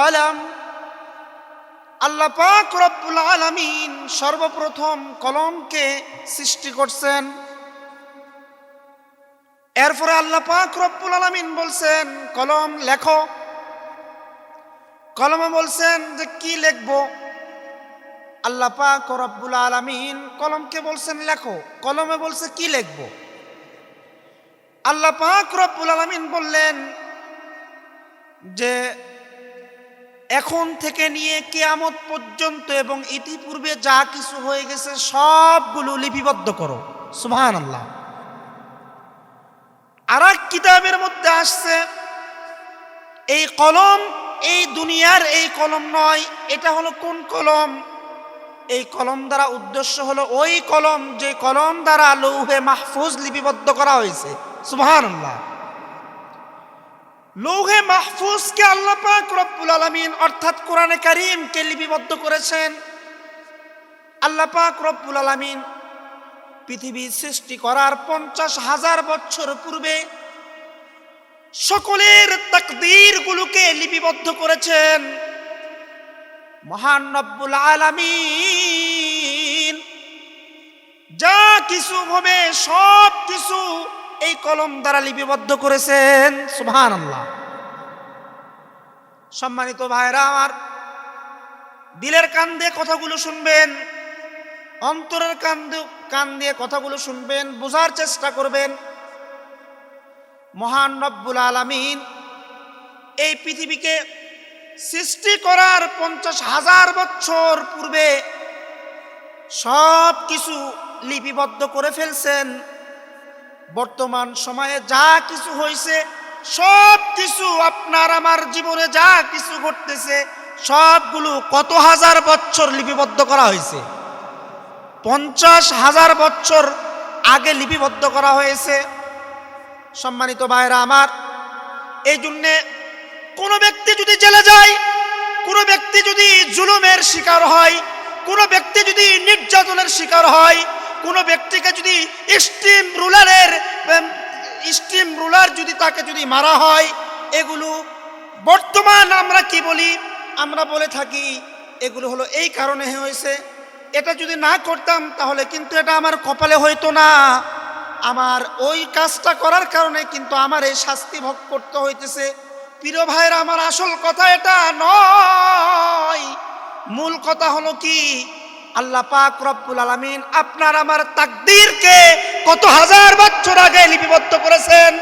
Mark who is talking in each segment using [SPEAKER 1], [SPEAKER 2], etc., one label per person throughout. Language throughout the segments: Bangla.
[SPEAKER 1] কলাম। আল্লাহ পাক রব্বুল আলামিন সর্বপ্রথম কলমকে সৃষ্টি করছেন। এরপরে আল্লাহ পাক রব্বুল আলামিন বলছেন, কলম লেখো। কলমে বলছেন যে কি লিখব? আল্লাহ পাক রব্বুল আলামিন কলমকে বলছেন, লেখো। কলমে বলছে কি লিখব? আল্লাহ পাক রব্বুল আলামিন বললেন যে এখন থেকে নিয়ে কেয়ামত পর্যন্ত এবং ইতিপূর্বে যা কিছু হয়ে গেছে সবগুলো লিপিবদ্ধ করো। সুবহান আল্লাহ আর কিতাবের মধ্যে আসছে, এই কলম, এই দুনিয়ার এই কলম নয়, এটা হলো কোন কলম? এই কলম দ্বারা উদ্দেশ্য হলো ওই কলম যে কলম দ্বারা লৌহে মাহফুজ লিপিবদ্ধ করা হয়েছে। সুবহান আল্লাহ লৌহে মাহফুজকে আল্লাহ পাক রব্বুল আলামিন অর্থাৎ কোরআনে কারীমকে লিপিবদ্ধ করেছেন। আল্লাহ পাক রব্বুল আলামিন পৃথিবী সৃষ্টি করার পঞ্চাশ হাজার বছর পূর্বে সকলের তাকদীর গুলোকে লিপিবদ্ধ করেছেন। মহান রব্বুল আলামিন। যা কিছু হবে সব কিছু এই কলম দ্বারা লিপিবদ্ধ করেছেন। সুবহান আল্লাহ সম্মানিত ভাইরা আমার, দিলের কান দিয়ে কথাগুলো শুনবেন, অন্তরের কান কান দিয়ে কথাগুলো শুনবেন, বোঝার চেষ্টা করবেন। মহান রব্বুল আলামিন এই পৃথিবীকে সৃষ্টি করার পঞ্চাশ হাজার বছর পূর্বে সব কিছু লিপিবদ্ধ করে ফেলছেন। বর্তমান সময়ে যা কিছু হয়েছে সব কিছু আপনার আমার জীবনে যা কিছু ঘটতেছে, সবগুলো কত হাজার বছর লিপিবদ্ধ করা হয়েছে পঞ্চাশ হাজার বছর আগে লিপিবদ্ধ করা হয়েছে। সম্মানিত ভাইরা আমার, এই জন্যে কোনো ব্যক্তি যদি জেলে যায়, কোনো ব্যক্তি যদি জুলুমের শিকার হয়, কোনো ব্যক্তি যদি নির্যাতনের শিকার হয় কোনো ব্যক্তিকে যদি স্টিম রুলারের স্টিম রুলার যদি তাকে যদি মারা হয়, এগুলো বর্তমান আমরা কি বলি? আমরা বলে থাকি এগুলো হলো এই কারণে হয়েছে। এটা যদি না করতাম তাহলে কিন্তু এটা আমার কপালে হইতো না। আমার ওই কাজটা করার কারণে কিন্তু আমার এই শাস্তি ভোগ করতে হইতেছে। প্রিয় ভাইয়ের, আমার আসল কথা এটা নয়। মূল কথা হলো কি? আল্লাহ পাক রব্বুল আলামিন আপনার আমার তাকদীরকে কত হাজার বছর আগে লিপিবদ্ধ করেছেন?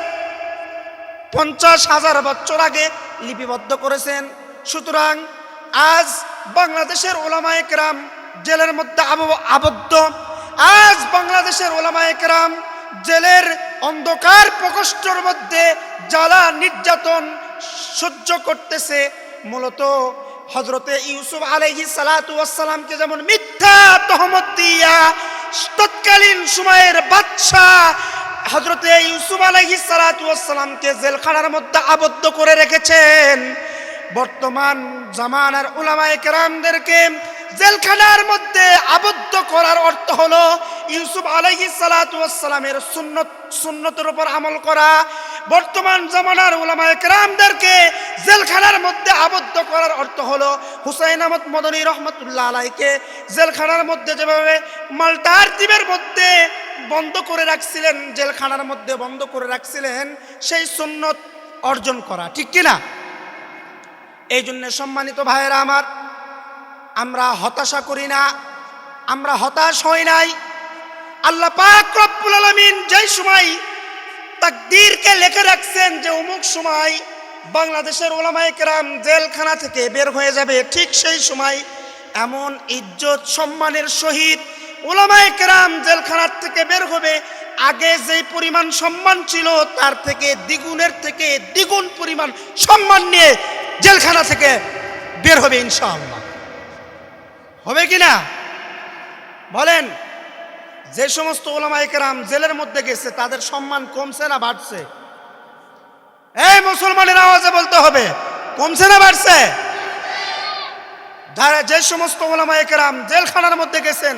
[SPEAKER 1] পঞ্চাশ হাজার বছর আগে লিপিবদ্ধ করেছেন। সুতরাং আজ বাংলাদেশের ওলামায়ে কেরাম জেলের মধ্যে আব- আবদ্ধ। আজ বাংলাদেশের ওলামায়ে কেরাম জেলের অন্ধকার প্রকোষ্ঠর মধ্যে জ্বালা নির্যাতন সহ্য করতেছে। মূলত হজরতে ইউসুফ আলহি সালাতামকে যেমন মিথ্যা তহমত দিয়া তৎকালীন সময়ের বাচ্চা হজরতে ইউসুফ আলহি সালাতামকে জেলখানার মধ্যে আবদ্ধ করে রেখেছেন। বর্তমান জামানার ওলামায় কেরামদেরকে জেলখানার মধ্যে আবদ্ধ করার অর্থ হলো ইউসুফ আলাইহি সালাতু ওয়াসসালামের সুন্নত, সুন্নতের উপর আমল করা। বর্তমান জমানার উলামায়ে কেরামদেরকে জেলখানার মধ্যে আবদ্ধ করার অর্থ হলো হুসাইন আহমদ মদনী রহমতুল্লাহ আলাইকে জেলখানার মধ্যে যেভাবে মাল্টার দ্বীপের মধ্যে বন্ধ করে রাখছিলেন, জেলখানার মধ্যে বন্ধ করে রাখছিলেন, সেই সুন্নত অর্জন করা। ঠিক কিনা? এই জন্য সম্মানিত ভাইয়েরা আমার আমরা হতাশা করি না, আমরা হতাশ হই নাই। আল্লাহ পাক রব্বুল আলামিন যেই সময় তাকদীরকে লেখে রাখছেন যে অমুক সময় বাংলাদেশের ওলামায়ে কেরাম জেলখানা থেকে বের হয়ে যাবে, ঠিক সেই সময় এমন ইজ্জত সম্মানের সহিত ওলামায়ে কেরাম জেলখানার থেকে বের হবে। আগে যেই পরিমাণ সম্মান ছিল, তার থেকে দ্বিগুণের থেকে দ্বিগুণ পরিমাণ সম্মান নিয়ে জেলখানা থেকে বের হবে ইনশাআল্লাহ। হবে কি না? বলেন, যে সমস্ত ওলামায়ে কেরাম জেলের মধ্যে গেছে, তাদের সম্মান কমছে না বাড়ছে? এই মুসলমানের আওয়াজে বলতে হবে, কমছে না বাড়ছে? যারা যে সমস্ত ওলামায়ে একরাম জেলখানার মধ্যে গেছেন,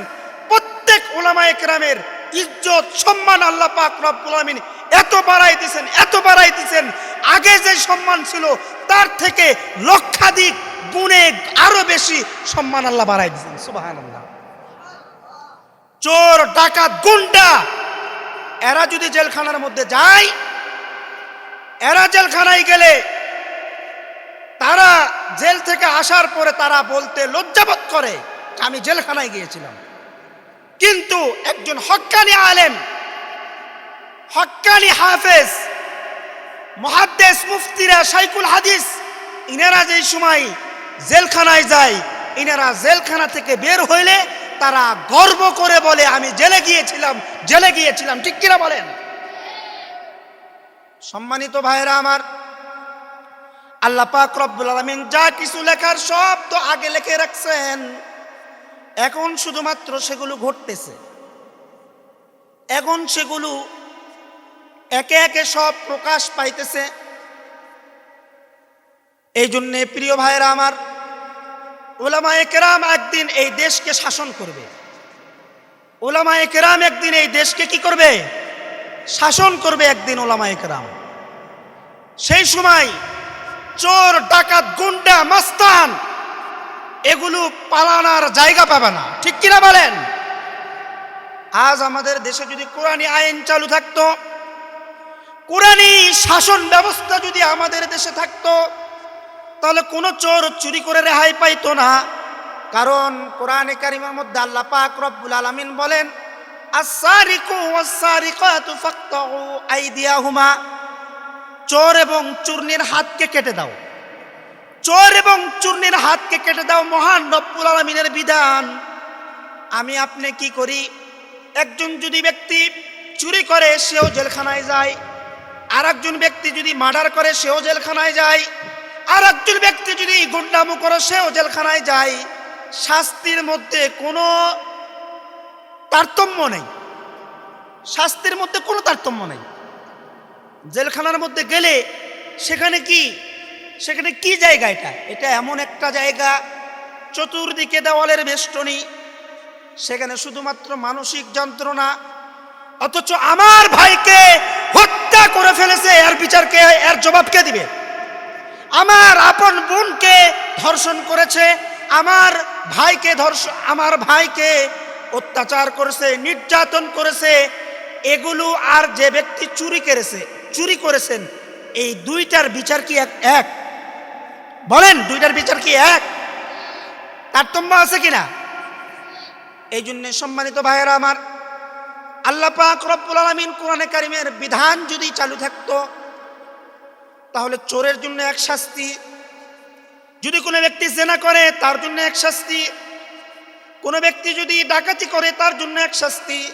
[SPEAKER 1] প্রত্যেক ওলামা একরামের ইজ্জত, সম্মান আল্লাহ পাক রব্বুল এত বাড়াই দিছেন এত বাড়াই দিছেন আগে যে সম্মান ছিল, তার থেকে লক্ষাধিক গুণে আরও বেশি সম্মান আল্লাহ বাড়াই দিয়েছেন। সুবাহান আল্লাহ চোর, ডাকাত, গুন্ডা, এরা যদি জেলখানার মধ্যে যায়, এরা জেলখানায় গেলে তারা জেল থেকে আসার পরে তারা বলতে লজ্জাবোধ করে আমি জেলখানায় গিয়েছিলাম। কিন্তু একজন হক্কানি আলেম হক্কানি হাফেজ মহাদ্দেশ মুফতিরা সাইকুল হাদিস, ইনারা যেই সময় জেলখানায় যায়। ইনারা জেলখানা থেকে বের হইলে তারা গর্ব করে বলে, আমি জেলে গিয়েছিলাম জেলে গিয়েছিলাম। ঠিক কিনা বলেন? সম্মানিত ভাইরা আমার, আল্লাহ পাক রব্বুল আলামিন যা কিছু লেখার সব তো আগে লিখে রাখছেন। এখন শুধুমাত্র সেগুলো ঘটতেছে। এখন সেগুলো একে একে সব প্রকাশ পাইতেছে। এই জন্যে প্রিয় ভাইয়েরা আমার ওলামা কেরাম একদিন এই দেশকে শাসন করবে। ওলামা কেরাম একদিন এই দেশকে কি করবে? শাসন করবে একদিন ওলামা কেরাম। সেই সময় চোর, ডাকাত, গুন্ডা, মাস্তান, এগুলো পালানোর জায়গা পাবে না। ঠিক কিনা বলেন? আজ আমাদের দেশে যদি কোরআনী আইন চালু থাকতো কোরআনী শাসন ব্যবস্থা যদি আমাদের দেশে থাকতো তাহলে কোনো চোর চুরি করে রেহাই পাইতো না। কারণ কোরআনে কারিমের মধ্যে আল্লাহ পাক রব্বুল আলামিন বলেন চোর এবং চূর্ণের হাতকে কেটে দাও। চোর এবং চূর্ণের হাতকে কেটে দাও মহান রব্বুল আলমিনের বিধান। আমি আপনি কি করি? একজন যদি ব্যক্তি চুরি করে, সেও জেলখানায় যায়। আর ব্যক্তি যদি মার্ডার করে, সেও জেলখানায় যায়। আর একজন ব্যক্তি যদি গুন্ডামো করে, সেও জেলখানায় যায়। শাস্তির মধ্যে কোনো তারতম্য নেই। শাস্তির মধ্যে কোনো তারতম্য নেই। জেলখানার মধ্যে গেলে সেখানে কি সেখানে কি জায়গা এটা? এটা এমন একটা জায়গা, চতুর্দিকে দেওয়ালের বেষ্টনী। সেখানে শুধুমাত্র মানসিক যন্ত্রণা। অথচ আমার ভাইকে হত্যা করে ফেলেছে, এর বিচারকে এর জবাব কে দিবে? আমার আপন বোনকে ধর্ষণ করেছে, আমার ভাইকে ধর্ষণ আমার ভাইকে অত্যাচার করেছে, নির্যাতন করেছে, এগুলো আর যে ব্যক্তি চুরি করেছে, চুরি করেছেন, এই দুইটার বিচার কি এক এক? বলেন, দুইটার বিচার কি এক? তারতম্য আছে কিনা? এই জন্য সম্মানিত ভাইয়েরা আমার, আল্লাহ পাক রব্বুল আলমিন কোরআনে কারিমের বিধান যদি চালু থাকতো তাহলে চোরের জন্য এক শাস্তি। যদি কোনো ব্যক্তি জেনা করে, তার জন্য এক শাস্তি। কোনো ব্যক্তি যদি ডাকাতি করে, তার জন্য এক শাস্তি।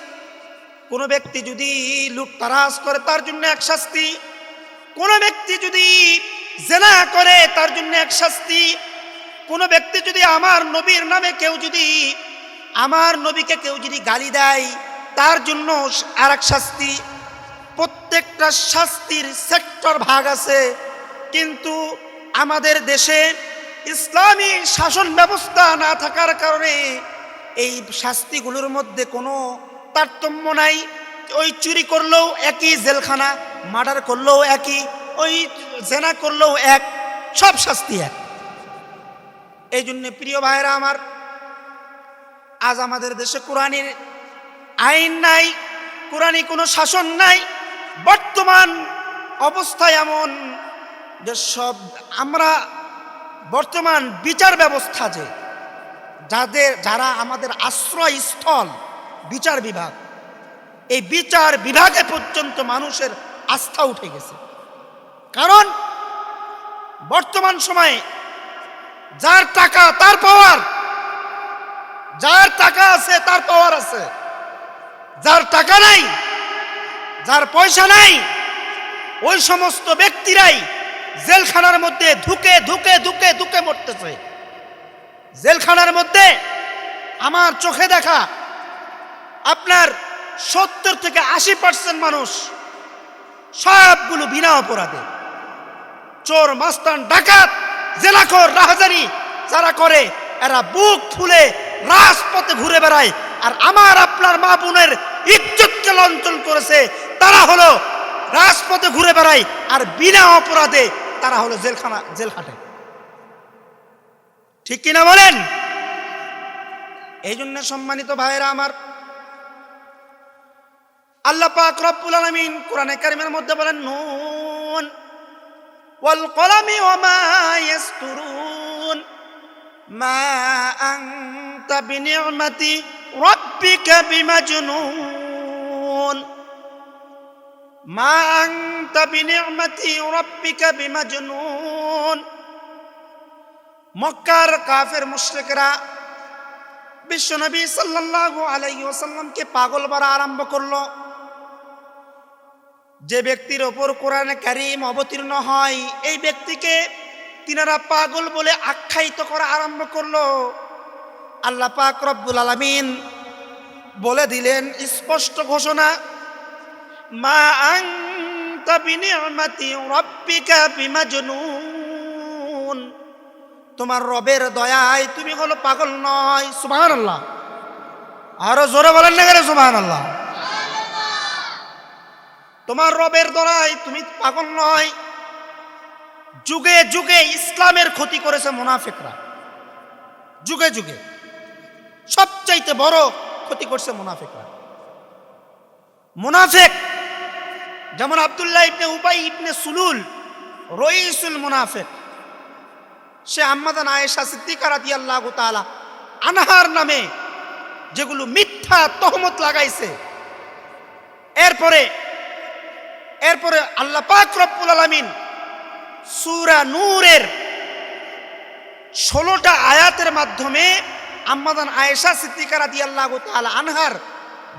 [SPEAKER 1] কোনো ব্যক্তি যদি লুটতারাজ করে, তার জন্য এক শাস্তি। কোনো ব্যক্তি যদি জেনা করে, তার জন্য এক শাস্তি। কোনো ব্যক্তি যদি আমার নবীর নামে কেউ যদি, আমার নবীকে কেউ যদি গালি দেয়, তার জন্য আর এক শাস্তি। প্রত্যেকটা শাস্তির সেক্টর ভাগ আছে। কিন্তু আমাদের দেশে ইসলামী শাসন ব্যবস্থা না থাকার কারণে এই শাস্তিগুলোর মধ্যে কোনো তারতম্য নাই। ওই চুরি করলেও একই, জেলখানা মার্ডার করলেও একই, ওই জেনা করলেও এক, সব শাস্তি এক। এই জন্য প্রিয় ভাইরা আমার, আজ আমাদের দেশে কোরআনের আইন নাই, কোরআনী কোনো শাসন নাই বর্তমান অবস্থা এমন যে সব আমরা বর্তমান বিচার ব্যবস্থা যে, যাদের, যারা আমাদের আশ্রয়স্থল, বিচার বিভাগ, এই বিচার বিভাগে পর্যন্ত মানুষের আস্থা উঠে গেছে। কারণ বর্তমান সময়ে যার টাকা তার পাওয়ার, যার টাকা আছে তার পাওয়ার আছে, যার টাকা নাই যার পয়সা নাই, ওই সমস্ত ব্যক্তিরাই জেলখানার মধ্যে ধুকে ধুকে ধুকে ধুকে মরতেছে। জেলখানার মধ্যে আমার চোখে দেখা আপনার সত্তর থেকে আশি পার্সেন্ট মানুষ সবগুলো বিনা অপরাধে। চোর, মাস্তান, ডাকাত, জেলাখর রাহাজারি যারা করে, এরা বুক ফুলে রাজপথে ঘুরে বেড়ায়। আর আমার আপনার মা বোনের ইজ্জতকে লঞ্চন করেছে তারা হলো রাজপথে ঘুরে বেড়ায় আর বিনা অপরাধে তারা হলো জেলখানা, জেল খাটে। ঠিক কিনা বলেন? এই জন্য সম্মানিত ভাইরা আমার, আল্লাহ পাক রব্বুল আলামিন কোরআনে কারিমের মধ্যে বলেন, নুন ওয়াল কলামি ওয়া ইয়াসতুরুন, মা আনতা বিনি'মাতি রাব্বিকা বিমাজনুন। মা আনতা বিনি'মাতি রাব্বিকা বিমাজনুন। মক্কার কাফের মুশরিকরা বিশ্বনবী সাল্লাল্লাহু আলাইহি ওয়াসাল্লামকে পাগল বলা আরম্ভ করল। যে ব্যক্তির ওপর কোরআনে কারিম অবতীর্ণ হয়, এই ব্যক্তিকে তিনারা পাগল বলে আখ্যায়িত করা আরম্ভ করল। আল্লাহ পাক রব্বুল আলামিন বলে দিলেন স্পষ্ট ঘোষণা মা আনতা বিনি'মাতি রাব্বিকা বিমাজনুন। তোমার রবের দয়ায় তুমি হলো পাগল নয়, সুবহানাল্লাহ। আরও জোরে বলেন না কেন, সুবহানাল্লাহ? তোমার রবের দরাই তুমি পাগল নয়, যুগে যুগে ইসলামের ক্ষতি করেছে মুনাফিকরা। যুগে যুগে সবচাইতে বড় ক্ষতি করছে মুনাফিকরা। মুনাফিক যেমন আব্দুল্লাহ ইবনে উবাই ইবনে সুলুল, রইসুল মুনাফিক। সে আম্মাদান আয়েশা সিদ্দিকা আল্লাহ তাআলা আনহার নামে যেগুলো মিথ্যা তহমত লাগাইছে। এরপরে এরপরে আল্লাহ পাক রব্বুল আলামিন সূরা নূরের ষোলোটা আয়াতের মাধ্যমে আম্মাদান আয়েশা সিদ্দিকা আল্লাহ তাআলা আনহার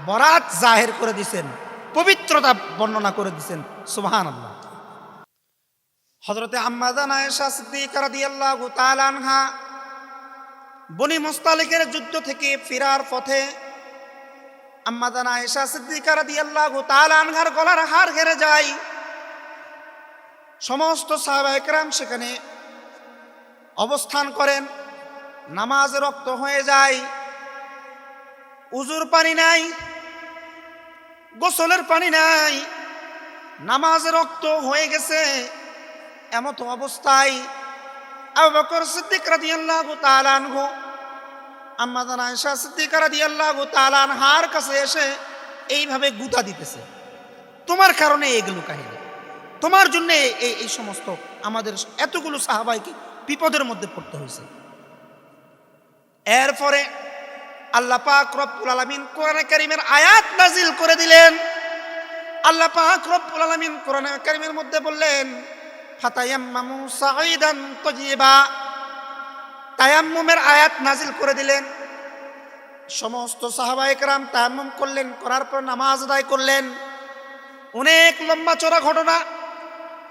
[SPEAKER 1] বরাত জাহের করে দিছেন। পবিত্রতা বর্ণনা করে দিছেন। সুবহানাল্লাহ। হযরতে আম্মাদান আয়েশা বনি মুস্তালিকের যুদ্ধ থেকে ফেরার পথে আম্মাদান আয়েশা গলার হার ঘেরে যায়। সমস্ত সাহাবা একরাম সেখানে অবস্থান করেন, নামাজ রক্ত হয়ে যায়। উজুর পানি নাই গোসলের পানি নাই নামাজ রক্ত হয়ে গেছে, এমত অবস্থায় আবু বকর সিদ্দিক রাদিয়াল্লাহু তাআলা আনহু আম্মাদান আয়েশা সিদ্দিকা রাদিয়াল্লাহু তাআলা আনহার কাছে এসে এইভাবে গুতা দিতেছে। তোমার কারণে এগুলো কাহিনী, তোমার জন্য এই এই সমস্ত আমাদের এতগুলো সাহাবাইকে বিপদের মধ্যে পড়তে হয়েছে। এরপরে আল্লাহ পাক রব্বুল আলামিন কোরআনে কারীমের আয়াত নাজিল করে দিলেন। আল্লাহ পাক রব্বুল আলামিন কোরআনে কারীমের মধ্যে বললেন, ফাতায়াম্মামু সাঈদান তাইয়্যিবা তায়াম্মুমের আয়াত নাজিল করে দিলেন। সমস্ত সাহাবা একরাম তায়াম্মুম করলেন, করার পর নামাজ আদায় করলেন। অনেক লম্বা চড়া ঘটনা।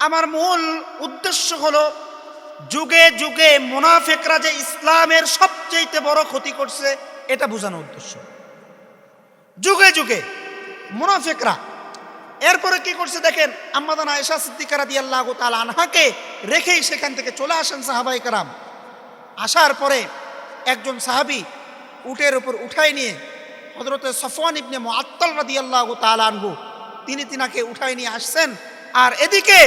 [SPEAKER 1] আমার মূল উদ্দেশ্য হলো, যুগে যুগে মুনাফিকরা যে ইসলামের সবচেয়ে বড় ক্ষতি করছে এটা বোঝানোর উদ্দেশ্য। যুগে যুগে মুনাফিকরা, এরপরে কি করছে দেখেন, আম্মাদান আয়েশা সিদ্দিকারা দিয়ে আল্লাহ তালা আনহাকে রেখেই সেখান থেকে চলে আসেন সাহাবাই কারাম। আসার পরে একজন সাহাবি উটের উপর উঠাই নিয়ে হজরতে সফওয়ান ইবনে মুআত্তাল আল্লাহ তাআলা আনহু, তিনি তিনাকে উঠাই নিয়ে আসছেন। আর এদিকে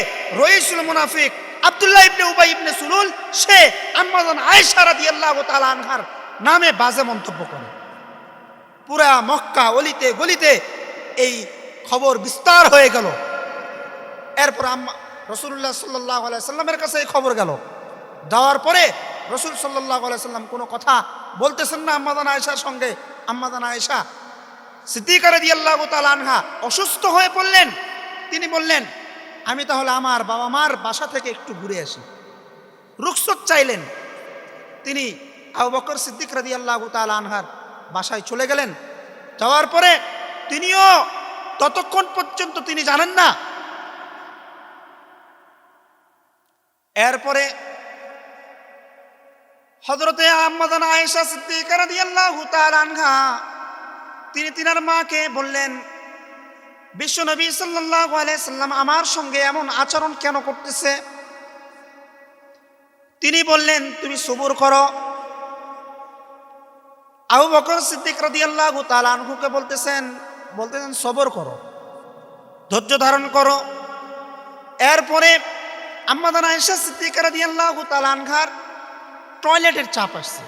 [SPEAKER 1] রইসুল মুনাফিক আবদুল্লাহ ইবনে উবাই ইবনে সুলুল, সে আম্মাদান আয়েশা আল্লাহ তাআলা আনহার নামে বাজে মন্তব্য করে। পুরা মক্কা অলিতে গলিতে এই খবর বিস্তার হয়ে গেল। এরপর আম্মা রসুল্লাহ সাল্লাহ সাল্লামের কাছে এই খবর গেল। যাওয়ার পরে রসুল সাল্লাহ সাল্লাম কোনো কথা বলতেছেন না আম্মাদান আয়েশার সঙ্গে। আম্মাদান আয়েশা সিদ্দিকারে দিয়ে আল্লাহ আনহা অসুস্থ হয়ে পড়লেন। তিনি বললেন, আমি তাহলে আমার বাবা মার বাসা থেকে একটু ঘুরে আসি। রুকসত চাইলেন। তিনি আবু বকর সিদ্দিক রাদি আল্লাহ তাল আনহার বাসায় চলে গেলেন। যাওয়ার পরে তিনিও ততক্ষণ পর্যন্ত তিনি জানেন না। এরপরে হজরতে আহমদান আয়েশা সিদ্দিকা রাদিয়াল্লাহু তাআলা আনহা তিনি তিনার মাকে বললেন বিশ্বনবী আলাইহি সাল্লাম আমার সঙ্গে এমন আচরণ কেন করতেছে? তিনি বললেন, তুমি সবুর করো আবু বকর সিদ্দিক রাদিয়াল্লাহু তাআলা আনহুকে বলতেছেন বলতেছেন, সবর করো, ধৈর্য ধারণ করো। এরপরে আম্মাদান আয়েশা সিদ্দিকারা দিয়ে আল্লাহ তালানঘার টয়লেটের চাপ আসছে।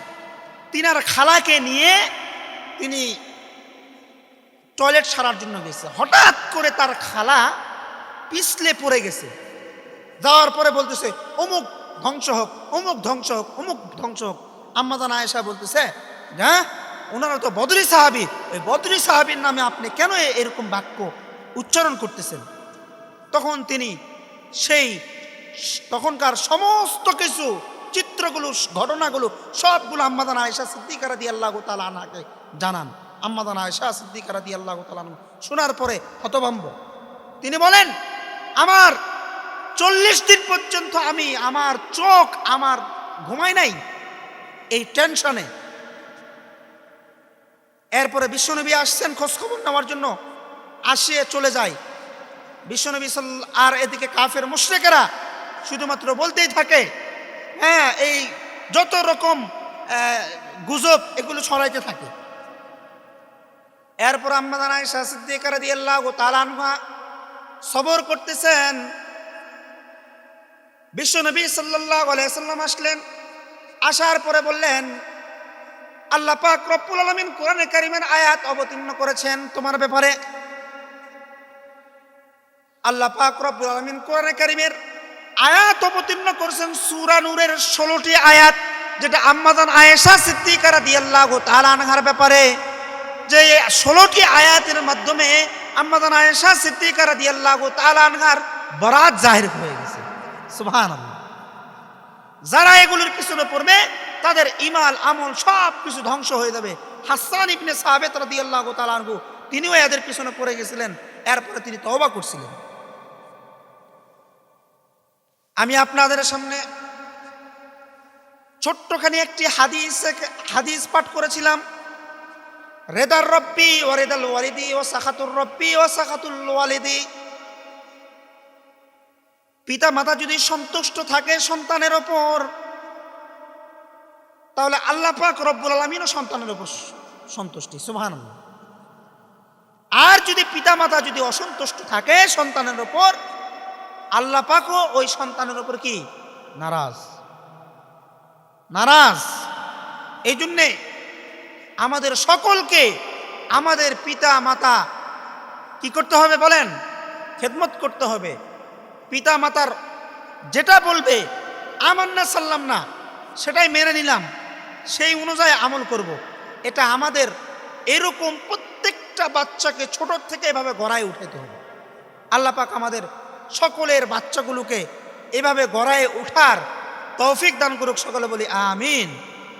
[SPEAKER 1] তিনার খালাকে নিয়ে তিনি টয়লেট সারার জন্য গেছে। হঠাৎ করে তার খালা পিছলে পড়ে গেছে। যাওয়ার পরে বলতেছে, অমুক ধ্বংস হোক, অমুক ধ্বংস হোক, অমুক ধ্বংস হোক। আম্মাদান আয়েশা বলতেছে হ্যাঁ? ওনারা তো বদরি সাহাবি। ওই বদরি সাহাবির নামে আপনি কেন এরকম বাক্য উচ্চারণ করতেছেন? তখন তিনি সেই তখনকার সমস্ত কিছু, চিত্রগুলো, ঘটনাগুলো, সবগুলো আম্মাদান আয়েশা সিদ্দিকারা দিয়ে আল্লাহ তালা আনাকে জানান। আম্মাদান আয়েশা সিদ্দিকারা দিয়ে আল্লাহ তালা শোনার পরে হতভম্ব। তিনি বলেন, আমার চল্লিশ দিন পর্যন্ত আমি, আমার চোখ আমার ঘুমাই নাই। এই টেনশনে এরপরে বিশ্বনবী আসছেন খোঁজখবর নেওয়ার জন্য। আসিয়ে চলে যায়। বিশ্বনবী সাল- আর এদিকে কাফের মুশরেকেরা শুধুমাত্র বলতেই থাকে হ্যাঁ এই যত রকম গুজব এগুলো ছড়াইতে থাকে। এরপর আম্মাদান তালানহা সবর করতেছেন। বিশ্বনবী সাল্লাহ আসলেন, আসার পরে বললেন আল্লাহ পাক রব্বুল আলমিন কোরআনে কারিমের আয়াত অবতীর্ণ করেছেন। তোমার ব্যাপারে? আল্লাহ পাক রব্বুল আলমিন কোরআনে কারিমের আয়াত অবতীর্ণ করেছেন সুরানুরের ষোলোটি আয়াত, যেটা আম্মাদান আয়েশা সিদ্দিকারা দিয়াল্লাহু তাআলা আনহার ব্যাপারে। যে ষোলোটি আয়াতের মাধ্যমে আম্মাদান আয়েশা সিদ্দিকারা দিয়াল্লাহু আনহার বরাত জাহির হয়ে গেছে। সুবহানাল্লাহ। যারা এগুলোর পিছনে পড়বে তাদের ইমাল, আমল সব কিছু ধ্বংস হয়ে যাবে। হাসান ইবনে সাহাবেত রাদিয়াল্লাহু তাআলা আনহু, তিনিও এদের পিছনে পড়ে গেছিলেন। এরপরে তিনি তওবা করছিলেন। আমি আপনাদের সামনে ছোট্টখানি একটি হাদিস হাদিস পাঠ করেছিলাম। রেদার রব্বি ও রেদাল ওয়ালিদি ও সাখাতুর রব্বি ও সাখাতুল ওয়ালিদি। পিতা মাতা যদি সন্তুষ্ট থাকে সন্তানের ওপর তাহলে আল্লাহ পাক রব্বুল আলমিনও সন্তানের ওপর সন্তুষ্টি সুবহান আর যদি পিতা মাতা যদি অসন্তুষ্ট থাকে সন্তানের ওপর আল্লাহ পাকও ওই সন্তানের ওপর কি? নারাজ। নারাজ। এই জন্যে আমাদের সকলকে আমাদের পিতা মাতা কি করতে হবে বলেন? খেদমত করতে হবে। পিতা মাতার যেটা বলবে আমার না সাল্লাম না সেটাই মেনে নিলাম। সেই অনুযায়ী আমল করব। এটা আমাদের এরকম প্রত্যেকটা বাচ্চাকে ছোট থেকে এভাবে গড়ায় উঠাতে হবে আল্লাপাক আমাদের সকলের বাচ্চাগুলোকে এভাবে গড়ায় উঠার তৌফিক দান করুক, সকলে বলি আমিন